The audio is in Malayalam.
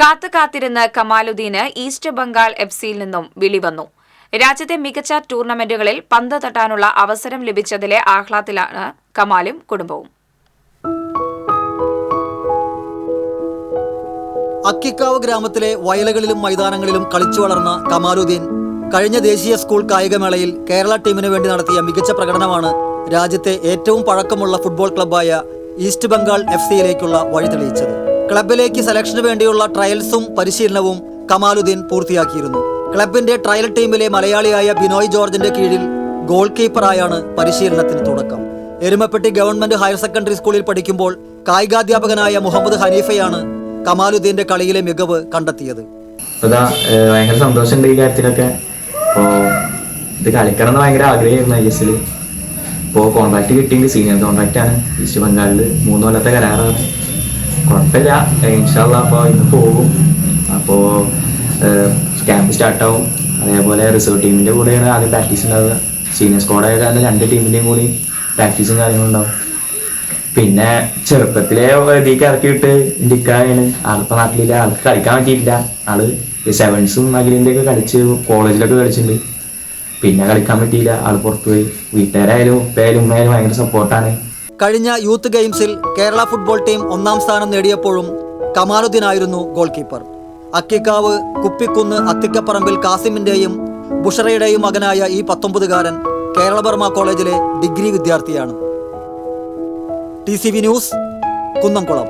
കാത്തു കാത്തിരുന്ന് കമാലുദ്ദീന് ഈസ്റ്റ് ബംഗാൾ എഫ് സിയിൽ നിന്നും വിളി വന്നു രാജ്യത്തെ മികച്ച ടൂർണമെന്റുകളിൽ പന്ത് തട്ടാനുള്ള അവസരം ലഭിച്ചതിലെ ആഹ്ലാദത്തിലാണ് കമാലും കുടുംബവും. അക്കിക്കാവ് ഗ്രാമത്തിലെ വയലുകളിലും മൈതാനങ്ങളിലും കളിച്ചു വളർന്ന കമാലുദ്ദീൻ കഴിഞ്ഞ ദേശീയ സ്കൂൾ കായികമേളയിൽ കേരള ടീമിന് വേണ്ടി നടത്തിയ മികച്ച പ്രകടനമാണ് രാജ്യത്തെ ഏറ്റവും പഴക്കമുള്ള ഫുട്ബോൾ ക്ലബ്ബായ ഈസ്റ്റ് ബംഗാൾ എഫ് സിയിലേക്കുള്ള വഴി തെളിയിച്ചത്. ക്ലബിലേക്ക് സെലക്ഷന് വേണ്ടിയുള്ള ട്രയൽസും പരിശീലനവും കമാലുദ്ദീൻ പൂർത്തിയാക്കിയിരുന്നു. ക്ലബിന്റെ ട്രയൽ ടീമിലെ മലയാളിയായ ബിനോയ് ജോർജിന്റെ കീഴിൽ ഗോൾ കീപ്പറായാണ് പരിശീലനത്തിന് തുടക്കം. എരുമപ്പെട്ടി ഗവൺമെന്റ് ഹയർ സെക്കൻഡറി സ്കൂളിൽ പഠിക്കുമ്പോൾ കായികാധ്യാപകനായ മുഹമ്മദ് ഹനീഫയാണ് കമാലുദ്ദീന്റെ കളിയിലെ മികവ് കണ്ടെത്തിയത്. സന്തോഷമുണ്ട് ഈ ഇത് കളിക്കണം ഭയങ്കര ആഗ്രഹമായിരുന്നു ഐ എസിൽ ഇപ്പോൾ കോൺട്രാക്ട് കിട്ടിയെങ്കിൽ സീനിയർ കോൺട്രാക്റ്റ് ആണ്. ഈസ്റ്റ് ബംഗാളിൽ മൂന്ന് കൊല്ലത്തെ കരാറാണ്. കുഴപ്പമില്ല. ഇൻഷാല്ല അപ്പോൾ ഇന്ന് പോകും. അപ്പോൾ ക്യാമ്പ് സ്റ്റാർട്ടാവും അതേപോലെ റിസർവ് ടീമിന്റെ കൂടെയാണ് ആദ്യം പ്രാക്ടീസ് ഉണ്ടാവുക. സീനിയർ സ്ക്വാഡായ കാരണം രണ്ട് ടീമിന്റെയും കൂടി പ്രാക്ടീസും കാര്യങ്ങളും ഉണ്ടാവും. പിന്നെ ചെറുപ്പത്തിലെ ഇതിലേക്ക് ഇറക്കിയിട്ട് ഇന്ത്യക്കാരാണ് ആളിപ്പോൾ നാട്ടിലില്ല. ആൾക്ക് കളിക്കാൻ പറ്റിയിട്ടില്ല. ആൾ സെവൻസും അഖിലിന്റെ ഒക്കെ കളിച്ച് കോളേജിലൊക്കെ കളിച്ചിട്ടുണ്ട്. പിന്നെ കളിക്കാൻ പറ്റിയില്ല. ആൾ പുറത്തുപോയി. വീട്ടുകാരായാലും ഉപ്പയായാലും ഉമ്മയായാലും ഭയങ്കര സപ്പോർട്ടാണ് കഴിഞ്ഞ യൂത്ത് ഗെയിംസിൽ കേരള ഫുട്ബോൾ ടീം ഒന്നാം സ്ഥാനം നേടിയപ്പോഴും കമാലുദ്ദീൻ ആയിരുന്നു ഗോൾ കീപ്പർ അക്കിക്കാവ് കുപ്പിക്കുന്ന് അത്തിക്കപ്പറമ്പിൽ കാസിമിന്റെയും ബുഷറയുടെയും മകനായ ഈ പത്തൊമ്പതുകാരൻ കേരളവർമ്മ കോളേജിലെ ഡിഗ്രി വിദ്യാർത്ഥിയാണ്. T C V news Kunnamkulam.